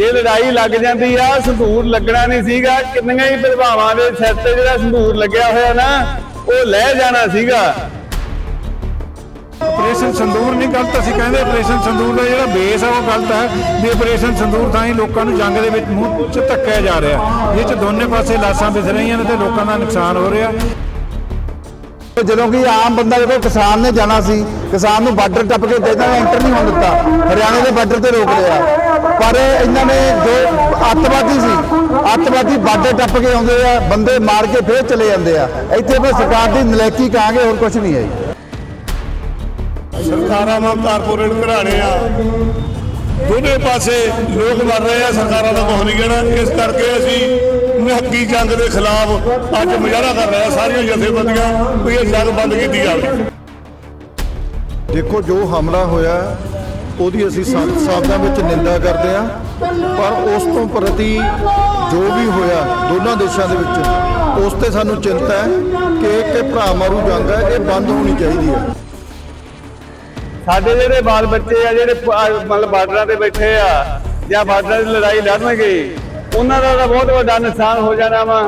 ਜੇ ਲੜਾਈ ਲੱਗ ਜਾਂਦੀ ਆ, ਸੰਧੂਰ ਲੱਗਣਾ ਨਹੀਂ ਸੀਗਾ, ਕਿੰਨੀਆਂ ਹੀ ਵਿਧਵਾਵਾਂ ਦੇ ਸਿਰ ਤੇ ਜਿਹੜਾ ਸੰਧੂਰ ਲੱਗਿਆ ਹੋਇਆ ਨਾ, ਉਹ ਲੈ ਜਾਣਾ ਸੀਗਾ। ਆਪਰੇਸ਼ਨ ਸੰਦੂਰ ਨਹੀਂ ਗਲਤ, ਅਸੀਂ ਕਹਿੰਦੇ ਆਪਰੇਸ਼ਨ ਸੰਦੂਰ ਦਾ ਜਿਹੜਾ ਬੇਸ ਆ, ਉਹ ਗਲਤ ਹੈ ਵੀ ਆਪਰੇਸ਼ਨ ਸੰਦੂਰ ਤਾਂ ਹੀ ਲੋਕਾਂ ਨੂੰ ਜੰਗ ਦੇ ਵਿੱਚ ਮੂੰਹ ਚ ਧੱਕਿਆ ਜਾ ਰਿਹਾ। ਇਹ ਚ ਦੋਨੇ ਪਾਸੇ ਲਾਸ਼ਾਂ ਵਿਸ ਰਹੀਆਂ ਨੇ ਤੇ ਲੋਕਾਂ ਦਾ ਨੁਕਸਾਨ ਹੋ ਰਿਹਾ। ਜਦੋਂ ਕਿ ਆਮ ਬੰਦਾ ਦੇਖੋ, ਕਿਸਾਨ ਨੇ ਜਾਣਾ ਸੀ, ਕਿਸਾਨ ਨੂੰ ਬਾਰਡਰ ਟੱਪ ਕੇ ਤੇ ਐਂਟਰ ਨਹੀਂ ਹੋਣ ਦਿੱਤਾ। ਹਰਿਆਣੇ ਦੇ ਬਾਰਡਰ ਤੇ ਰੋਕ ਲਿਆ। ਪਰ ਇਹਨਾਂ ਨੇ ਜੋ ਅੱਤਵਾਦੀ ਸੀ, ਅੱਤਵਾਦੀ ਬਾਰਡਰ ਟੱਪ ਕੇ ਆਉਂਦੇ ਆ, ਬੰਦੇ ਮਾਰ ਕੇ ਫੇਰ ਚਲੇ ਜਾਂਦੇ ਆ। ਇੱਥੇ ਬਸ ਸਰਕਾਰ ਦੀ ਨਲਾਇਕੀ ਕਹਾਂਗੇ, ਹੋਰ ਕੁਝ ਨਹੀਂ ਹੈ ਜੀ। ਸਰਕਾਰਾਂ ਨਾਲ ਕਾਰਪੋਰੇਟ ਘਰਾਣੇ ਆ। ਦੋਨੇ ਪਾਸੇ ਲੋਕ ਮਰ ਰਹੇ ਆ, ਸਰਕਾਰਾਂ ਦਾ ਕੁਛ ਨਹੀਂ ਕਹਿਣਾ। ਇਸ ਕਰਕੇ ਅਸੀਂ ਨਿਹੱਕੀ ਜੰਗ ਦੇ ਖਿਲਾਫ ਅੱਜ ਮੁਜ਼ਾਹਰਾ ਕਰ ਰਹੇ ਆ ਸਾਰੀਆਂ ਜਥੇਬੰਦੀਆਂ ਵੀ ਇਹ ਜੰਗ ਬੰਦ ਕੀਤੀ ਜਾਵੇ। ਦੇਖੋ ਜੋ ਹਮਲਾ ਹੋਇਆ ਉਹਦੀ ਅਸੀਂ ਸਖਤ ਸ਼ਬਦਾਂ ਵਿੱਚ ਨਿੰਦਾ ਕਰਦੇ ਹਾਂ ਪਰ ਉਸ ਤੋਂ ਪ੍ਰਤੀ ਜੋ ਵੀ ਹੋਇਆ ਦੋਨਾਂ ਦੇਸ਼ਾਂ ਦੇ ਵਿੱਚ ਉਸ ਤੇ ਸਾਨੂੰ ਚਿੰਤਾ ਹੈ ਕਿ ਇੱਕ ਇਹ ਭਰਾ ਮਾਰੂ ਜੰਗ ਹੈ ਇਹ ਬੰਦ ਹੋਣੀ ਚਾਹੀਦੀ ਹੈ। ਸਾਡੇ ਜਿਹੜੇ ਬਾਲ ਬੱਚੇ ਆ ਜਿਹੜੇ ਆ ਮਤਲਬ ਬਾਰਡਰਾਂ ਤੇ ਬੈਠੇ ਆ ਜਾਂ ਬਾਰਡਰਾਂ ਦੀ ਲੜਾਈ ਲੜਨਗੇ ਉਹਨਾਂ ਦਾ ਤਾਂ ਬਹੁਤ ਵੱਡਾ ਨੁਕਸਾਨ ਹੋ ਜਾਣਾ ਵਾ।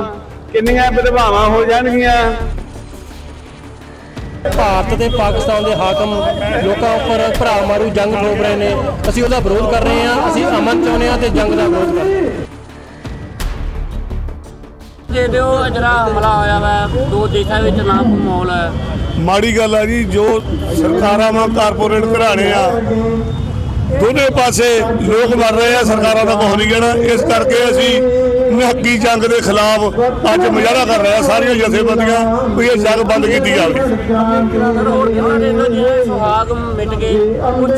ਕਿੰਨੀਆਂ ਵਿਧਵਾਵਾਂ ਹੋ ਜਾਣਗੀਆਂ। ਭਾਰਤ ਤੇ ਪਾਕਿਸਤਾਨ ਦੇ ਹਾਕਮ ਲੋਕਾਂ ਉੱਪਰ ਭਰਾ ਮਾਰੂ ਜੰਗ ਥੋਪ ਰਹੇ ਨੇ। ਅਸੀਂ ਉਹਦਾ ਵਿਰੋਧ ਕਰ ਰਹੇ ਹਾਂ। ਅਸੀਂ ਅਮਨ ਚਾਹੁੰਦੇ ਹਾਂ ਤੇ ਜੰਗ ਦਾ ਵਿਰੋਧ ਕਰ ਰਹੇ ਹਾਂ। ਜਿਹੜਾ ਹਮਲਾ ਹੋਇਆ ਵਾ ਦੋ ਦੇਸ਼ਾਂ ਵਿੱਚ ਨਾ ਕੋਈ ਮਾਹੌਲ ਹੈ। ਮਾੜੀ ਗੱਲ ਆ ਜੀ ਜੋ ਸਰਕਾਰਾਂ ਨਾਲ ਕਾਰਪੋਰੇਟ ਘਰਾਣੇ ਆ ਦੋਨੇ ਪਾਸੇ ਲੋਕ ਮਰ ਰਹੇ ਆ ਸਰਕਾਰਾਂ ਦਾ ਕੁਛ ਨਹੀਂ ਕਹਿਣਾ। ਇਸ ਕਰਕੇ ਅਸੀਂ ਨਿਹੱਕੀ ਜੰਗ ਦੇ ਖਿਲਾਫ ਅੱਜ ਮੁਜ਼ਾਹਰਾ ਕਰ ਰਹੇ ਆ। ਸਾਰੀਆਂ ਜਥੇਬੰਦੀਆਂ ਵੀ ਇਹ ਜੰਗ ਬੰਦ ਕੀਤੀ ਜਾਵੇ। ਸੁਹਾਗ ਮਿਟ ਗਏ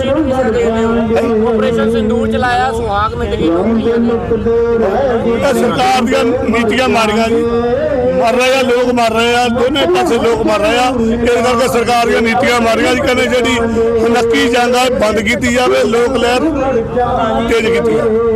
ਚੀਜ਼ ਆਪਰੇਸ਼ਨ ਸਿੰਦੂਰ ਚਲਾਇਆ ਸੁਹਾਗ ਮਿਟ ਗਏ ਸਰਕਾਰ ਦੀਆਂ ਨੀਤੀਆਂ ਮਾਰੀਆਂ ਜੀ। ਮਰ ਰਹੇ ਆ ਲੋਕ ਮਰ ਰਹੇ ਆ ਦੋਨੇ ਪਾਸੇ ਲੋਕ ਮਰ ਰਹੇ ਆ। ਇਸ ਕਰਕੇ ਸਰਕਾਰ ਦੀਆਂ ਨੀਤੀਆਂ ਮਾਰੀਆਂ ਜੀ ਕਹਿੰਦੇ ਜਿਹੜੀ ਨੱਕੀ ਆ ਬੰਦ ਕੀਤੀ ਜਾਵੇ ਲੋਕ ਲਹਿਰ ਤੇਜ਼ ਕੀਤੀ ਜਾਵੇ।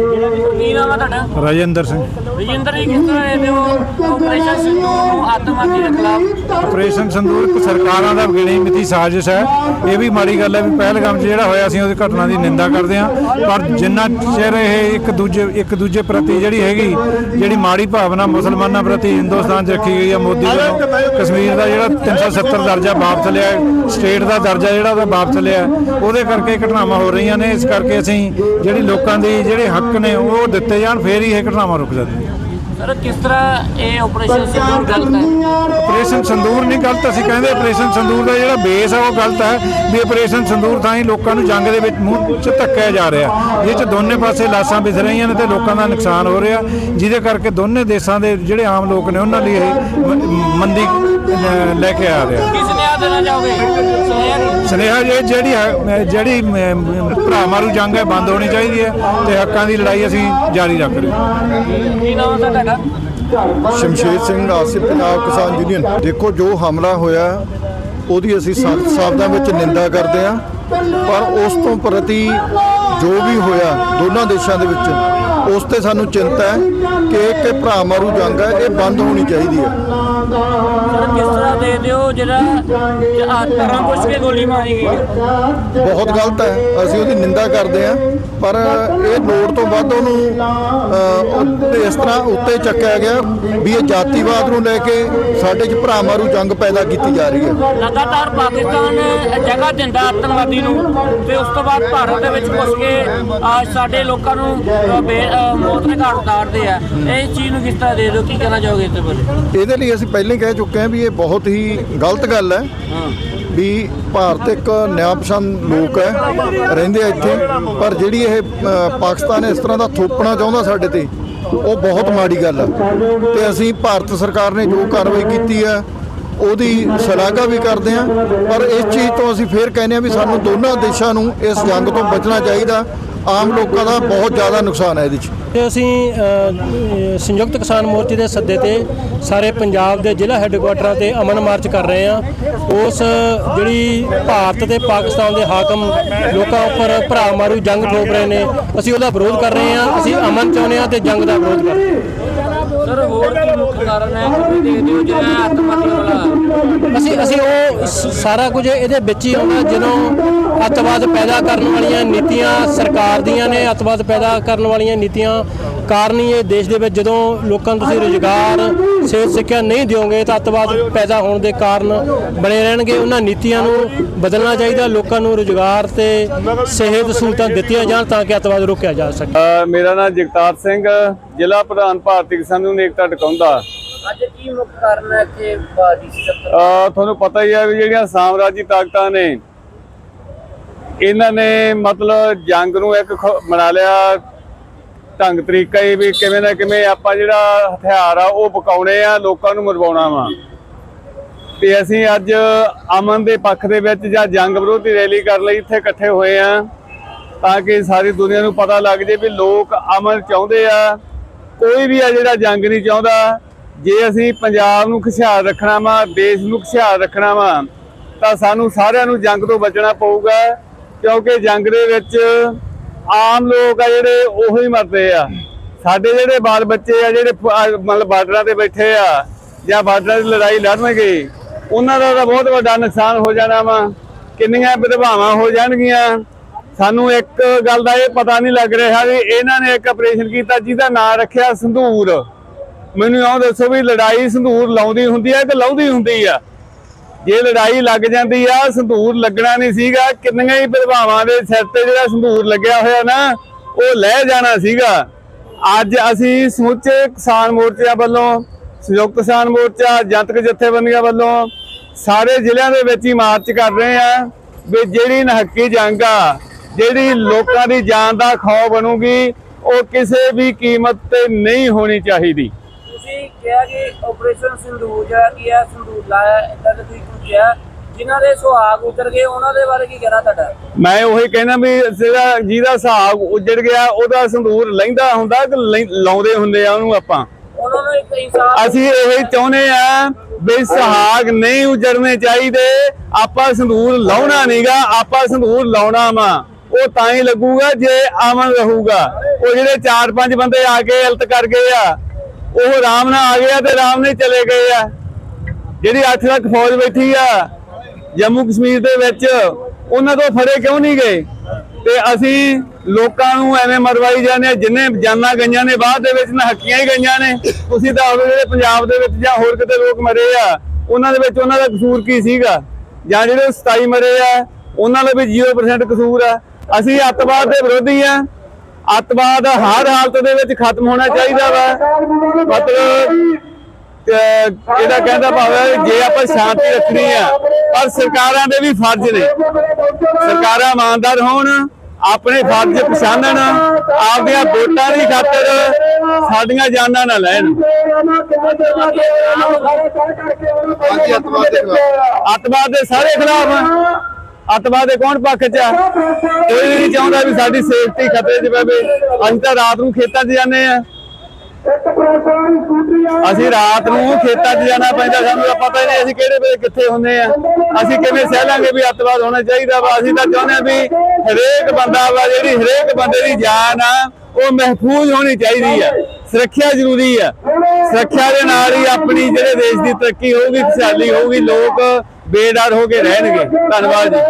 ਕੀ ਨਾਮ ਹੈ ਤੁਹਾਡਾ? ਰਾਜਿੰਦਰ ਸਿੰਘ। ਰਜਿੰਦਰ ਜੀ ਕਿਸ ਤਰ੍ਹਾਂ ਦੇਖਦੇ ਹੋ? ਆਪਰੇਸ਼ਨ ਸਿੰਦੂਰ ਨੂੰ ਆਤੰਕਵਾਦੀ ਦੇ ਖਿਲਾਫ ਆਪਰੇਸ਼ਨ ਸੰਦੂਰ ਇੱਕ ਸਰਕਾਰਾਂ ਦਾ ਗਿਣੀ ਮਿੱਤੀ ਸਾਜ਼ਿਸ਼ ਹੈ। ਇਹ ਵੀ ਮਾੜੀ ਗੱਲ ਹੈ ਵੀ ਪਹਿਲਗਾਮ 'ਚ ਜਿਹੜਾ ਹੋਇਆ ਸੀ ਉਹਦੀ ਘਟਨਾ ਦੀ ਨਿੰਦਾ ਕਰਦੇ ਹਾਂ। ਪਰ ਜਿੰਨਾ ਚਿਰ ਇਹ ਇੱਕ ਦੂਜੇ ਇੱਕ ਦੂਜੇ ਪ੍ਰਤੀ ਜਿਹੜੀ ਹੈਗੀ ਜਿਹੜੀ ਮਾੜੀ ਭਾਵਨਾ ਮੁਸਲਮਾਨਾਂ ਪ੍ਰਤੀ ਹਿੰਦੁਸਤਾਨ 'ਚ ਰੱਖੀ ਗਈ ਹੈ ਮੋਦੀ ਵੱਲੋਂ। ਕਸ਼ਮੀਰ ਦਾ ਜਿਹੜਾ 370 ਦਰਜਾ ਵਾਪਸ ਲਿਆ ਸਟੇਟ ਦਾ ਦਰਜਾ ਜਿਹੜਾ ਉਹਦਾ ਵਾਪਸ ਲਿਆ ਉਹਦੇ ਕਰਕੇ ਘਟਨਾਵਾਂ ਹੋ ਰਹੀਆਂ ਨੇ। ਇਸ ਕਰਕੇ ਅਸੀਂ ਜਿਹੜੀ ਲੋਕਾਂ ਦੀ ਜਿਹੜੇ ਹੱਕ ਨੇ ਉਹ ਦਿੱਤੇ ਜਾਣ, ਫੇਰ ਹੀ ਇਹ ਘਟਨਾਵਾਂ ਰੁਕ ਜਾਂਦੀਆਂ। ਸਰ ਕਿਸ ਤਰ੍ਹਾਂ ਇਹ ਆਪਰੇਸ਼ਨ ਸਿੰਦੂਰ ਗਲਤ ਹੈ? ਆਪਰੇਸ਼ਨ ਸੰਦੂਰ ਨਹੀਂ ਗਲਤ ਅਸੀਂ ਕਹਿੰਦੇ ਆਪਰੇਸ਼ਨ ਸੰਦੂਰ ਦਾ ਜਿਹੜਾ ਬੇਸ ਆ ਉਹ ਗਲਤ ਹੈ ਵੀ ਆਪਰੇਸ਼ਨ ਸੰਦੂਰ ਤਾਂ ਹੀ ਲੋਕਾਂ ਨੂੰ ਜੰਗ ਦੇ ਵਿੱਚ ਮੂੰਹ ਚ ਧੱਕਿਆ ਜਾ ਰਿਹਾ। ਇਹ ਚ ਦੋਨੇ ਪਾਸੇ ਲਾਸ਼ਾਂ ਵਿਸ ਰਹੀਆਂ ਨੇ ਤੇ ਲੋਕਾਂ ਦਾ ਨੁਕਸਾਨ ਹੋ ਰਿਹਾ। ਜਿਹਦੇ ਕਰਕੇ ਦੋਨੇ ਦੇਸ਼ਾਂ ਦੇ ਜਿਹੜੇ ਆਮ ਲੋਕ ਨੇ ਉਹਨਾਂ ਲਈ ਇਹ ਮੰਦੀ ਅਹ, ਲੈ ਕੇ ਆ ਰਿਹਾ। ਕਿਸ ਨੇ ਆ ਦੇਣਾ ਚਾਹੋਗੇ? ਸੁਨੇਹਾ ਸੁਨੇਹਾ ਜੇ ਜਿਹੜੀ ਹੈ- ਜਿਹੜੀ ਮ- ਮ- ਭਰਾ ਮਾਰੂ ਜੰਗ ਹੈ ਬੰਦ ਹੋਣੀ ਚਾਹੀਦੀ ਹੈ ਤੇ ਹੱਕਾਂ ਦੀ ਲੜਾਈ ਅਸੀਂ ਜਾਰੀ ਰੱਖ ਰਹੇ ਹਾਂ। ਕੀ ਨਾਮ ਹੈ ਤੁਹਾਡਾ? ਸ਼ਮਸ਼ੇਰ ਸਿੰਘ ਆਸਿਫ ਪੰਜਾਬ ਕਿਸਾਨ ਯੂਨੀਅਨ। ਦੇਖੋ ਜੋ ਹਮਲਾ ਹੋਇਆ ਉਹਦੀ ਅਸੀਂ ਸਖਤ ਸ਼ਬਦਾਂ ਵਿੱਚ ਨਿੰਦਾ ਕਰਦੇ ਹਾਂ। ਪਰ ਉਸ ਤੋਂ ਪ੍ਰਤੀ ਜੋ ਵੀ ਹੋਇਆ ਦੋਨਾਂ ਦੇਸ਼ਾਂ ਦੇ ਵਿੱਚ ਉਸ ਤੇ ਸਾਨੂੰ ਚਿੰਤਾ ਹੈ ਕਿ ਇਹ ਭਰਾ ਮਾਰੂ ਜੰਗ ਹੈ ਇਹ ਬੰਦ ਹੋਣੀ ਚਾਹੀਦੀ ਹੈ। ਸਰ ਕਿਸ ਤਰ੍ਹਾਂ ਦੇਖਦੇ ਹੋ ਜਿਹੜਾ ਤਰ੍ਹਾਂ ਪੁੱਛ ਕੇ ਗੋਲੀ ਮਾਰੀ ਗਈ ਹੈ? ਬਹੁਤ ਗਲਤ ਹੈ ਅਸੀਂ ਉਹਦੀ ਨਿੰਦਾ ਕਰਦੇ ਹਾਂ ਪਰ ਇਹ ਲੋੜ ਤੋਂ ਵੱਧ ਉਹਨੂੰ ਇਸ ਤਰ੍ਹਾਂ ਉੱਤੇ ਚੱਕਿਆ ਗਿਆ ਵੀ ਇਹ ਜਾਤੀਵਾਦ ਨੂੰ ਲੈ ਕੇ ਸਾਡੇ 'ਚ ਭਰਾ ਮਾਰੂ ਜੰਗ ਪੈਦਾ ਕੀਤੀ ਜਾ ਰਹੀ ਹੈ। ਲਗਾਤਾਰ ਪਾਕਿਸਤਾਨ ਜਗ੍ਹਾ ਦਿੰਦਾ ਆਤੰਕਵਾਦੀ ਨੂੰ ਤੇ ਉਸ ਤੋਂ ਬਾਅਦ ਭਾਰਤ ਦੇ ਵਿੱਚ ਘੁਸ ਕੇ ਸਾਡੇ ਲੋਕਾਂ ਨੂੰ ਮੌਤ ਦੇ ਘਾਟ ਉਤਾਰਦੇ ਆ। ਇਹ ਚੀਜ਼ ਨੂੰ ਕਿਸ ਤਰ੍ਹਾਂ ਦੇ ਦਿਓ? ਕੀ ਕਹਿਣਾ ਚਾਹੋਗੇ ਇਸ ਤੇ ਬਾਰੇ? ਇਹਦੇ ਲਈ ਅਸੀਂ ਪਹਿਲਾਂ ਹੀ ਕਹਿ ਚੁੱਕੇ ਹਾਂ ਵੀ ਇਹ ਬਹੁਤ ਹੀ ਗਲਤ ਗੱਲ ਹੈ ਵੀ ਭਾਰਤ ਇੱਕ ਨਿਆਪਸੰਦ ਲੋਕ ਹੈ ਰਹਿੰਦੇ ਆ ਇੱਥੇ। ਪਰ ਜਿਹੜੀ ਇਹ ਪਾਕਿਸਤਾਨ ਇਸ ਤਰ੍ਹਾਂ ਦਾ ਥੋਪਣਾ ਚਾਹੁੰਦਾ ਸਾਡੇ ਤੇ ਉਹ ਬਹੁਤ ਮਾੜੀ ਗੱਲ ਹੈ ਤੇ ਅਸੀਂ ਭਾਰਤ ਸਰਕਾਰ ਨੇ ਜੋ ਕਾਰਵਾਈ ਕੀਤੀ ਹੈ ਉਹਦੀ ਸ਼ਲਾਘਾ ਵੀ ਕਰਦੇ ਹਾਂ। ਪਰ ਇਸ ਚੀਜ਼ ਤੋਂ ਅਸੀਂ ਫੇਰ ਕਹਿੰਦੇ ਹਾਂ ਵੀ ਸਾਨੂੰ ਦੋਨਾਂ ਦੇਸ਼ਾਂ ਨੂੰ ਇਸ ਜੰਗ ਤੋਂ ਬਚਣਾ ਚਾਹੀਦਾ। ਆਮ ਲੋਕਾਂ ਦਾ ਬਹੁਤ ਜ਼ਿਆਦਾ ਨੁਕਸਾਨ ਹੈ ਇਹਦੇ 'ਚ। ਤੇ ਅਸੀਂ ਸੰਯੁਕਤ ਕਿਸਾਨ ਮੋਰਚੇ ਦੇ ਸੱਦੇ ਤੇ ਸਾਰੇ ਪੰਜਾਬ ਦੇ ਜ਼ਿਲ੍ਹਾ ਹੈੱਡਕੁਆਟਰਾਂ ਤੇ ਅਮਨ ਮਾਰਚ ਕਰ ਰਹੇ ਹਾਂ। ਉਸ, ਜਿਹੜੀ ਭਾਰਤ ਤੇ ਪਾਕਿਸਤਾਨ ਦੇ ਹਾਕਮ ਲੋਕਾਂ ਉੱਪਰ ਭਰਾ ਮਾਰੂ ਜੰਗ ਥੋਪ ਰਹੇ ਨੇ, ਅਸੀਂ ਉਹਦਾ ਵਿਰੋਧ ਕਰ ਰਹੇ ਹਾਂ। ਅਸੀਂ ਅਮਨ ਚਾਹੁੰਦੇ ਹਾਂ ਤੇ ਜੰਗ ਦਾ ਵਿਰੋਧ ਕਰ ਰਹੇ ਹਾਂ। ਸਰ ਹੋਰ ਕੀ ਮੁੱਖ ਕਾਰਨ ਹੈ? ਕਿ ਦੇਖਦੇ ਹੋ ਜਿਹੜਾ ਆਤੰਕਵਾਦੀ ਹਮਲਾ ਅਸੀਂ ਅਸੀਂ ਉਹ ਸ- ਸਾਰਾ ਕੁਝ ਇਹਦੇ ਵਿੱਚ ਹੀ ਆਉਂਦਾ ਜਦੋਂ ਅੱਤਵਾਦ ਪੈਦਾ ਕਰਨ ਵਾਲੀਆਂ ਨੀਤੀਆਂ ਸਰਕਾਰ ਦੀਆਂ ਨੇ ਅਤਵਾਦ ਪੈਦਾ ਕਰਨ ਵਾਲੀਆਂ ਨੀਤੀਆਂ ਕਾਰਨ ਹੀ ਇਹ ਦੇਸ਼ ਦੇ ਵਿੱਚ ਜਦੋਂ ਲੋਕਾਂ ਨੂੰ ਤੁਸੀਂ ਰੁਜ਼ਗਾਰ ਸਿਹਤ ਸਿੱਖਿਆ ਨਹੀਂ ਦਿਓਗੇ ਤਾਂ ਅਤਵਾਦ ਪੈਦਾ ਹੋਣ ਦੇ ਕਾਰਨ ਬਣੇ ਰਹਿਣਗੇ। ਉਹਨਾਂ ਨੀਤੀਆਂ ਨੂੰ ਬਦਲਣਾ ਚਾਹੀਦਾ ਲੋਕਾਂ ਨੂੰ ਰੁਜ਼ਗਾਰ ਤੇ ਸਿਹਤ ਸਹੂਲਤਾਂ ਦਿੱਤੀਆਂ ਜਾਣ ਤਾਂ ਕਿ ਅਤਵਾਦ ਰੋਕਿਆ ਜਾ ਸਕੇ। ਅ, ਮੇਰਾ ਨਾਮ ਜਗਤਾਰ ਸਿੰਘ ਜ਼ਿਲ੍ਹਾ ਪ੍ਰਧਾਨ ਭਾਰਤੀ ਕਿਸਾਨ ਯੂਨੀਅਨ ਏਕਤਾ ਟਿਕਾਉਂਦਾ। ਅੱਜ ਕੀ ਮੁੱਖ ਕਾਰਨ ਹੈ ਕਿ ਡੀਸੀ ਦਫ਼ਤਰ ਅ, ਤੁਹਾਨੂੰ ਪਤਾ ਹੀ ਹੈ ਵੀ ਜਿਹੜੀਆਂ ਸਾਮਰਾਜੀ ਤਾਕਤਾਂ ਨੇ ਇਹਨਾਂ ਨੇ ਮਤਲਬ ਜੰਗ ਨੂੰ ਇੱਕ ਖ- ਬਣਾ ਲਿਆ। ਢੰਗ ਤਰੀਕਾ ਹੀ ਵੀ ਕਿਵੇਂ ਨਾ ਕਿਵੇਂ ਆਪਾਂ ਜਿਹੜਾ ਹਥਿਆਰ ਆ ਉਹ ਪਕਾਉਣੇ ਆ ਲੋਕਾਂ ਨੂੰ ਮਰਵਾਉਣਾ ਵਾ। ਤੇ ਅਸੀਂ ਅੱਜ ਅਮਨ ਦੇ ਪੱਖ ਦੇ ਵਿੱਚ ਜਾਂ ਜੰਗ ਵਿਰੋਧੀ ਰੈਲੀ ਕਰਨ ਲਈ ਇੱਥੇ ਇਕੱਠੇ ਹੋਏ ਆ ਤਾਂ ਕਿ ਸਾਰੀ ਦੁਨੀਆ ਨੂੰ ਪਤਾ ਲੱਗ ਜੇ ਵੀ ਲੋਕ ਅਮਨ ਚਾਹੁੰਦੇ ਆ ਕੋਈ ਵੀ ਆ ਜਿਹੜਾ ਜੰਗ ਨਹੀਂ ਚਾਹੁੰਦਾ, ਜੇ ਅਸੀਂ ਪੰਜਾਬ ਨੂੰ ਖੁਸ਼ਹਾਲ ਰੱਖਣਾ ਵਾ, ਦੇਸ਼ ਨੂੰ ਖੁਸ਼ਹਾਲ ਰੱਖਣਾ ਵਾ, ਤਾਂ ਸਾਨੂੰ ਸਾਰਿਆਂ ਨੂੰ ਜੰਗ ਤੋਂ ਬਚਣਾ ਪਊਗਾ, ਕਿਉਂਕਿ ਜੰਗ ਦੇ ਵਿੱਚ ਆਮ ਲੋਕ ਆ ਜਿਹੜੇ ਉਹੀ ਮਰਦੇ ਆ। ਸਾਡੇ ਜਿਹੜੇ ਬਾਲ ਬੱਚੇ ਆ, ਜਿਹੜੇ ਮਤਲਬ ਬਾਰਡਰਾਂ ਤੇ ਬੈਠੇ ਆ, ਜਾਂ ਬਾਰਡਰਾਂ ਦੀ ਲੜਾਈ ਲੜਨਗੇ, ਉਹਨਾਂ ਦਾ ਤਾਂ ਬਹੁਤ ਵੱਡਾ ਨੁਕਸਾਨ ਹੋ ਜਾਣਾ ਵਾ। ਕਿੰਨੀਆਂ ਵਿਧਵਾਵਾਂ ਹੋ ਜਾਣਗੀਆਂ ਸਾਨੂੰ ਇੱਕ ਗੱਲ ਦਾ ਇਹ ਪਤਾ ਨਹੀਂ ਲੱਗ ਰਿਹਾ ਵੀ ਇਹਨਾਂ ਨੇ ਇੱਕ ਆਪਰੇਸ਼ਨ ਕੀਤਾ ਜਿਹਦਾ ਨਾਂ ਰੱਖਿਆ ਸੰਧੂਰ। ਮੈਨੂੰ ਇਹ ਦੱਸੋ ਵੀ ਲੜਾਈ ਸੰਧੂਰ ਲਾਉਂਦੀ ਹੁੰਦੀ ਹੈ ਕਿ ਲਾਉਂਦੀ ਹੁੰਦੀ ਆ? ਜੇ ਲੜਾਈ ਲੱਗ ਜਾਂਦੀ ਆ, ਸੰਧੂਰ ਲੱਗਣਾ ਨਹੀਂ ਸੀਗਾ, ਕਿੰਨੀਆਂ ਹੀ ਵਿਧਵਾਵਾਂ ਦੇ ਸਿਰ ਤੇ ਜਿਹੜਾ ਸੰਧੂਰ ਲੱਗਿਆ ਹੋਇਆ ਨਾ, ਉਹ ਲੈ ਜਾਣਾ ਸੀਗਾ। ਅੱਜ ਅਸੀਂ ਸਮੁੱਚੇ ਕਿਸਾਨ ਮੋਰਚਿਆਂ ਵੱਲੋਂ, ਸੰਯੁਕਤ ਕਿਸਾਨ ਮੋਰਚਾ, ਜਨਤਕ ਜਥੇਬੰਦੀਆਂ ਵੱਲੋਂ ਸਾਰੇ ਜ਼ਿਲ੍ਹਿਆਂ ਦੇ ਵਿੱਚ ਹੀ ਮਾਰਚ ਕਰ ਰਹੇ ਆ ਵੀ ਜਿਹੜੀ ਨਹੱਕੀ ਜੰਗ ਆ ਜਿਹੜੀ ਲੋਕਾਂ ਦੀ ਜਾਨ ਦਾ ਖੌਫ ਬਣੂਗੀ ਉਹ ਕਿਸੇ ਵੀ ਕੀਮਤ ਤੇ ਨਹੀਂ ਹੋਣੀ ਚਾਹੀਦੀ। ਤੁਸੀਂ ਕਿਹਾ ਕਿ ਆਪਰੇਸ਼ਨ ਸਿੰਧੂਰ ਜਿਹੜਾ ਕੀ ਹੈ ਸਿੰਧੂਰ ਲਾਇਆ ਇਦਾਂ ਦਾ ਤੁਸੀਂ ਕੁਝ ਕਿਹਾ? ਜਿਨ੍ਹਾਂ ਦੇ ਸੁਹਾਗ ਉਤਰ ਗਏ ਉਹਨਾਂ ਦੇ ਬਾਰੇ ਕੀ ਕਹਿਣਾ ਤੁਹਾਡਾ? ਮੈਂ ਉਹੀ ਕਹਿਣਾ ਵੀ ਜਿਹੜਾ ਜਿਹਦਾ ਹਿਸਾਬ ਉੱਜੜ ਗਿਆ ਉਹਦਾ ਸੰਦੂਰ ਲੈਂਦਾ ਹੁੰਦਾ ਕਿ ਲਾਉਂਦੇ ਹੁੰਦੇ ਆ ਉਹਨੂੰ ਆਪਾਂ। ਉਹਨਾਂ ਨੂੰ ਇੱਕ ਇਨਸਾਫ ਅਸੀਂ ਇਹ ਚਾਹੁੰਦੇ ਆ ਵੀ ਸੁਹਾਗ ਨਹੀਂ ਉਜੜਨੇ ਚਾਹੀਦੇ ਆਪਾਂ ਸੰਦੂਰ ਲਾਉਣਾ ਨਹੀਂਗਾ ਆਪਾਂ ਸੰਦੂਰ ਲਾਉਣਾ ਵਾ। ਉਹ ਤਾਂ ਹੀ ਲੱਗੂਗਾ ਜੇ ਅਮਨ ਰਹੂਗਾ। ਉਹ ਜਿਹੜੇ ਚਾਰ ਪੰਜ ਬੰਦੇ ਆ ਕੇ ਹਲਤ ਕਰ ਗਏ ਆ, ਉਹ ਆਰਾਮ ਨਾਲ ਆ ਗਿਆ ਤੇ ਆਰਾਮ ਨਾਲ ਚਲੇ ਗਏ ਆ। ਜਿਹੜੀ 8 ਲੱਖ ਫੌਜ ਬੈਠੀ ਆ, ਜੰਮੂ ਕਸ਼ਮੀਰ ਦੇ ਵਿੱਚ, ਉਹਨਾਂ ਤੋਂ ਫੜੇ ਕਿਉਂ ਨਹੀਂ ਗਏ? ਤੇ ਅਸੀਂ ਲੋਕਾਂ ਨੂੰ ਐਵੇਂ ਮਰਵਾਈ ਜਾਂਦੇ ਆ, ਜਿੰਨੇ ਜਾਨਾਂ ਗਈਆਂ ਨੇ, ਬਾਅਦ ਦੇ ਵਿੱਚ ਨਹੱਕੀਆਂ ਹੀ ਗਈਆਂ ਨੇ। ਤੁਸੀਂ ਤਾਂ ਉਹ ਜਿਹੜੇ ਪੰਜਾਬ ਦੇ ਵਿੱਚ ਜਾਂ ਹੋਰ ਕਿਤੇ ਲੋਕ ਮਰੇ ਆ, ਉਹਨਾਂ ਦੇ ਵਿੱਚ ਉਹਨਾਂ ਦਾ ਕਸੂਰ ਕੀ ਸੀਗਾ? ਜਾਂ ਜਿਹੜੇ 27 ਮਰੇ ਆ, ਉਹਨਾਂ ਦਾ ਵੀ 0% ਕਸੂਰ ਆ। ਅਸੀਂ ਅੱਤਵਾਦ ਦੇ ਵਿਰੋਧੀ ਆ। ਅੱਤਵਾਦ ਹਰ ਹਾਲਤ ਦੇ ਵਿੱਚ ਖਤਮ ਹੋਣਾ ਚਾਹੀਦਾ ਵਾ। ਮਤਲਬ ਇਹਦਾ ਕਹਿੰਦਾ ਭਾਵੇਂ ਜੇ ਆਪਾਂ ਸ਼ਾਂਤੀ ਰੱਖਣੀ ਆ ਪਰ ਸਰਕਾਰਾਂ ਦੇ ਵੀ ਫਰਜ਼ ਨੇ। ਸਰਕਾਰਾਂ ਇਮਾਨਦਾਰ ਹੋਣ ਆਪਣੇ ਫਰਜ਼ ਪਛਾਣਨ ਆਪਦੀਆਂ ਵੋਟਾਂ ਦੀ ਖਾਤਰ ਸਾਡੀਆਂ ਜਾਨਾਂ ਨਾ ਲੈਣ। ਅਤਵਾਦ ਦੇ ਸਾਰੇ ਖਿਲਾਫ। ਅੱਤਵਾਦ ਦੇ ਕੌਣ ਪੱਖ 'ਚ ਆ? ਕੋਈ ਨਹੀਂ ਚਾਹੁੰਦਾ ਵੀ ਸਾਡੀ ਸੇਫਟੀ ਖਤਰੇ 'ਚ ਪਵੇ। ਅਸੀਂ ਤਾਂ ਰਾਤ ਨੂੰ ਖੇਤਾਂ 'ਚ ਜਾਂਦੇ ਆ। ਅਸੀਂ ਰਾਤ ਨੂੰ ਖੇਤਾਂ 'ਚ ਜਾਣਾ ਪੈਂਦਾ, ਸਾਨੂੰ ਤਾਂ ਪਤਾ ਹੀ ਨਹੀਂ ਅਸੀਂ ਕਿਹੜੇ ਵੇਲੇ ਕਿੱਥੇ ਹੁੰਦੇ ਆ। ਅਸੀਂ ਕਿਵੇਂ ਸਹਿ ਲਾਂਗੇ ਵੀ ਅੱਤਵਾਦ ਹੋਣਾ ਚਾਹੀਦਾ ਵਾ। ਅਸੀਂ ਤਾਂ ਚਾਹੁੰਦੇ ਆ ਵੀ ਹਰੇਕ ਬੰਦਾ ਵਾ, ਜਿਹੜੀ ਹਰੇਕ ਬੰਦੇ ਦੀ ਜਾਨ ਆ, ਉਹ ਮਹਿਫੂਜ਼ ਹੋਣੀ ਚਾਹੀਦੀ ਆ। ਸੁਰੱਖਿਆ ਜ਼ਰੂਰੀ ਆ। ਸੁਰੱਖਿਆ ਦੇ ਨਾਲ ਹੀ ਆਪਣੀ ਜਿਹੜੇ ਦੇਸ਼ ਦੀ ਤਰੱਕੀ ਹੋਊਗੀ, ਖੁਸ਼ਹਾਲੀ ਹੋਊਗੀ, ਲੋਕ ਬੇਡਰ ਹੋ ਕੇ ਰਹਿਣਗੇ। ਧੰਨਵਾਦ ਜੀ।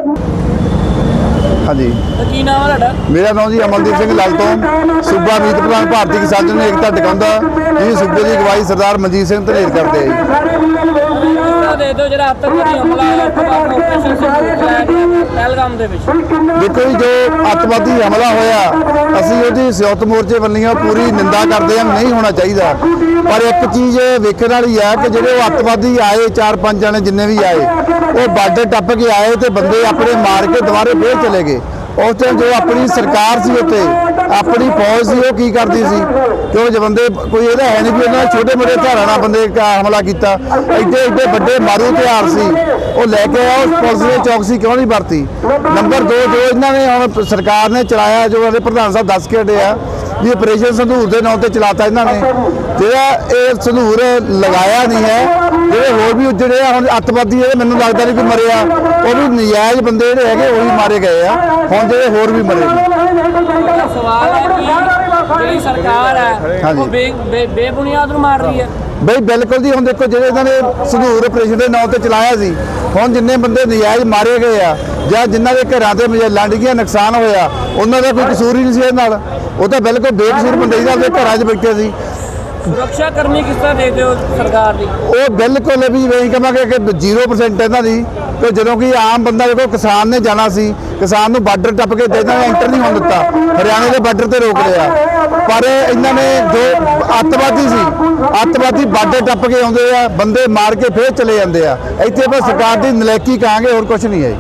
ਹਾਂਜੀ। ਕੀ ਨਾਮ ਹੈ ਤੁਹਾਡਾ? ਮੇਰਾ ਨਾਮ ਜੀ ਅਮਨਦੀਪ ਸਿੰਘ ਲਾਲ ਤੋਂ। ਸੂਬਾ ਮੀਤ ਪ੍ਰਧਾਨ ਭਾਰਤੀ ਕਿਸਾਨ ਯੂਨੀਅਨ ਏਕਤਾ ਟਿਕਾਉਂਦਾ ਜੀ ਸੂਬੇ ਦੀ ਅਗਵਾਈ ਸਰਦਾਰ ਮਨਜੀਤ ਸਿੰਘ ਧਨੇਰ ਕਰਦੇ ਆ ਜੀ। ਦੇ ਦਿਓ ਜਿਹੜਾ ਅੱਤਵਾਦੀ ਹਮਲਾ ਹੋਇਆ, ਉਸ ਤੋਂ ਬਾਅਦ ਆਪਰੇਸ਼ਨ ਸਿੰਧੂਰ ਪਹਿਲਗਾਮ ਦੇ ਵਿੱਚ। ਦੇਖੋ ਜੀ, ਜੋ ਅੱਤਵਾਦੀ ਹਮਲਾ ਹੋਇਆ, ਅਸੀਂ ਉਹਦੀ ਸੰਯੁਕਤ ਮੋਰਚੇ ਵੱਲੋਂ ਪੂਰੀ ਨਿੰਦਾ ਕਰਦੇ ਹਾਂ, ਨਹੀਂ ਹੋਣਾ ਚਾਹੀਦਾ। ਪਰ ਇੱਕ ਚੀਜ਼ ਵੇਖਣ ਵਾਲੀ ਆ ਕਿ ਜਿਹੜੇ ਉਹ ਅੱਤਵਾਦੀ ਆਏ, ਚਾਰ ਪੰਜ ਜਣੇ ਜਿੰਨੇ ਵੀ ਆਏ, ਉਹ ਬਾਰਡਰ ਟੱਪ ਕੇ ਆਏ ਤੇ ਬੰਦੇ ਆਪਣੇ ਮਾਰ ਕੇ ਦੁਬਾਰੇ ਫੇਰ ਚਲੇ ਗਏ। ਉਸ ਟਾਈਮ ਜੋ ਆਪਣੀ ਸਰਕਾਰ ਸੀ ਉੱਤੇ ਆਪਣੀ ਫੌਜ ਸੀ ਉਹ ਕੀ ਕਰਦੀ ਸੀ? ਕਿਉਂ ਜੇ ਬੰਦੇ ਕੋਈ ਇਹਦਾ ਹੈ ਨਹੀਂ ਵੀ ਉਹਨਾਂ ਨੇ ਛੋਟੇ ਮੋਟੇ ਨਾਲ ਬੰਦੇ ਕਾ ਹਮਲਾ ਕੀਤਾ ਐਡੇ ਐਡੇ ਵੱਡੇ ਮਾਰੂ ਹਥਿਆਰ ਸੀ ਉਹ ਲੈ ਕੇ ਆਇਆ ਉਸ ਪੁਲਿਸ ਨੇ ਚੌਕਸੀ ਕਿਉਂ ਨਹੀਂ ਵਰਤੀ? ਨੰਬਰ 2 ਜੋ ਇਹਨਾਂ ਨੇ ਹੁਣ ਸਰਕਾਰ ਨੇ ਚਲਾਇਆ ਜੋ ਇਹਦੇ ਪ੍ਰਧਾਨ ਸਾਹਿਬ ਦੱਸ ਕੇ ਹਟੇ ਆ ਵੀ ਆਪਰੇਸ਼ਨ ਸੰਧੂਰ ਦੇ ਨਾਂ ਤੇ ਚਲਾਤਾ ਇਹਨਾਂ ਨੇ। ਜਿਹੜਾ ਇਹ ਸੰਧੂਰ ਲਗਾਇਆ ਨਹੀਂ ਹੈ। ਜਿਹੜੇ ਹੋਰ ਵੀ ਜਿਹੜੇ ਆ ਹੁਣ ਅੱਤਵਾਦੀ ਇਹ ਮੈਨੂੰ ਲੱਗਦਾ ਨਹੀਂ ਕਿ ਮਰੇ ਆ ਉਹ ਵੀ ਨਜਾਇਜ਼ ਬੰਦੇ ਜਿਹੜੇ ਹੈਗੇ ਉਹ ਵੀ ਮਾਰੇ ਗਏ ਆ। ਹੁਣ ਜਿਹੜੇ ਹੋਰ ਵੀ ਮਰੇ ਨੇ। ਸਵਾਲ ਹੈ ਕਿ ਜਿਹੜੀ ਸਰਕਾਰ ਹੈ ਹਾਂਜੀ। ਉਹ ਬੇ- ਬੇ- ਬੇਬੁਨਿਆਦ ਨੂੰ ਮਾਰ ਰਹੀ ਹੈ। ਬਈ ਬਿਲਕੁਲ ਜੀ ਹੁਣ ਦੇਖੋ ਜਿਹੜੇ ਇਹਨਾਂ ਨੇ ਸੰਧੂਰ ਆਪਰੇਸ਼ਨ ਦੇ ਨਾਂ ਤੇ ਚਲਾਇਆ ਸੀ ਹੁਣ ਜਿੰਨੇ ਬੰਦੇ ਨਜਾਇਜ਼ ਮਾਰੇ ਗਏ ਆ ਜਾਂ ਜਿਨ੍ਹਾਂ ਦੇ ਘਰਾਂ ਤੇ ਮਜੈਲਾਂ ਡਿੱਗੀਆਂ ਨੁਕਸਾਨ ਹੋਇਆ ਉਹਨਾਂ ਦਾ ਕੋਈ ਕਸੂਰ ਹੀ ਨਹੀਂ ਸੀ ਇਹ ਨਾਲ। ਉਹ ਤਾਂ ਬਿਲਕੁਲ ਬੇਕਸੂਰ ਬੰਦੇ ਸੀ ਆਪਦੇ ਘਰਾਂ 'ਚ ਬੈਠੇ ਸੀ। ਸੁਰੱਖਿਆ ਕਰਨੀ ਕਿਸ ਤਰ੍ਹਾਂ ਦੇਖਦੇ ਹੋ ਸਰਕਾਰ ਦੀ? ਉਹ ਬਿਲਕੁਲ ਵੀ ਨਹੀਂ ਕਹਾਂਗੇ ਕਿ 0% ਇਹਨਾਂ ਦੀ ਤੇ ਜਦੋਂ ਕਿ ਆਮ ਬੰਦਾ ਦੇਖੋ ਕਿਸਾਨ ਨੇ ਜਾਣਾ ਸੀ ਕਿਸਾਨ ਨੂੰ ਬਾਰਡਰ ਟੱਪ ਕੇ ਤੇ ਇਹਨਾਂ ਨੇ ਐਂਟਰ ਨਹੀਂ ਹੋਣ ਦਿੱਤਾ। ਹਰਿਆਣੇ ਦੇ ਬਾਰਡਰ ਤੇ ਰੋਕ ਲਿਆ। ਪਰ ਇਹਨਾਂ ਨੇ ਜੋ ਅੱਤਵਾਦੀ ਸੀ ਅੱਤਵਾਦੀ ਬਾਰਡਰ ਟੱਪ ਕੇ ਆਉਂਦੇ ਆ ਬੰਦੇ ਮਾਰ ਕੇ ਫੇਰ ਚਲੇ ਜਾਂਦੇ ਆ। ਇੱਥੇ ਬਸ ਸਰਕਾਰ ਦੀ ਨਲਾਇਕੀ ਕਹਾਂਗੇ ਹੋਰ ਕੁਝ ਨਹੀਂ ਹੈ